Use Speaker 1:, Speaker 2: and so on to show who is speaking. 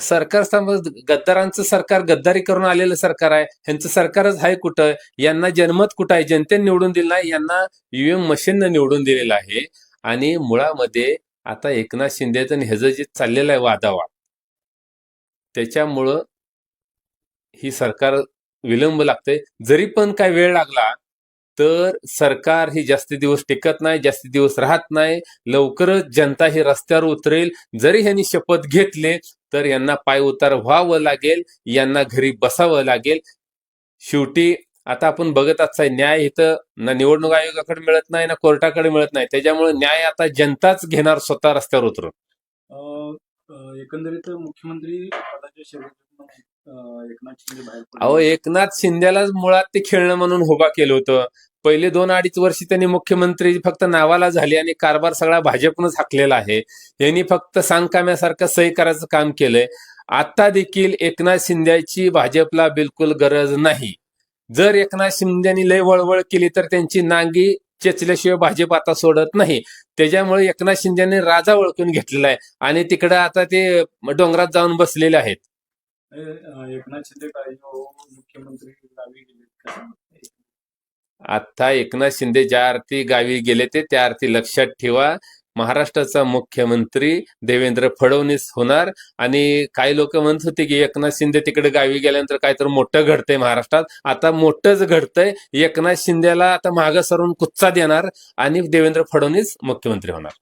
Speaker 1: सरकार समज गद्दारांचं सरकार गद्दारी करून आलेलं सरकार आहे. ह्यांचं सरकारच आहे कुठं? यांना जनमत कुठं आहे? जनतेने निवडून दिलं नाही. यांना ईव्हीएम मशीननं निवडून दिलेलं आहे. आणि मुळामध्ये आता एकनाथ शिंदेचं आणि ह्याचं जे चाललेलं आहे वादावाद त्याच्यामुळं ही सरकार विलंब लागते जरी पण काय वेळ लागला तर सरकार ही जास्ती दिवस टिकत नाही जास्ती दिवस राहत नाही. लवकरच जनता ही रस्त्यावर उतरेल. जरी ह्यांनी शपथ घेतले तर यांना पाय उतार व्हावं लागेल. यांना घरी बसावं लागेल. शेवटी आता आपण बघत आहे न्याय इथं ना निवडणूक आयोगाकडे मिळत नाही ना कोर्टाकडे मिळत नाही. त्याच्यामुळे न्याय आता जनताच घेणार स्वतः रस्त्यावर उतरून.
Speaker 2: एकंदरीत मुख्यमंत्री
Speaker 1: अहो एकनाथ शिंदेला मुळात ते खेळणं म्हणून उभा केलं होतं. पहिले दोन अडीच वर्ष त्यांनी मुख्यमंत्री फक्त नावाला झाले आणि कारभार सगळा भाजपनंच हाकलेला आहे. यांनी फक्त सांगकाम्यासारखं सही करायचं काम केलंय. आता देखील एकनाथ शिंदेची भाजपला बिलकुल गरज नाही. जर एकनाथ शिंदेनी लय वळवळ केली तर त्यांची नांगी चेचल्याशिवाय भाजप आता सोडत नाही. त्याच्यामुळे एकनाथ शिंदेने राजा ओळखून घेतलेला आहे. आणि तिकडे आता ते डोंगरात जाऊन बसलेले आहेत.
Speaker 2: म्हणजे, एकनाथ शिंदे हो, मुख्यमंत्री गावी गेले
Speaker 1: आता एकनाथ शिंदे ज्या अर्थी गावी गेले ते त्या अर्थी लक्षात ठेवा. महाराष्ट्राचा मुख्यमंत्री देवेंद्र फडणवीस होणार आणि काही लोक म्हणत होते की एकनाथ शिंदे तिकडे गावी गेल्यानंतर काहीतरी मोठं घडतंय महाराष्ट्रात. आता मोठंच घडतंय. एकनाथ शिंदेला आता मागं सरून कुच्चा देणार आणि देवेंद्र फडणवीस मुख्यमंत्री होणार.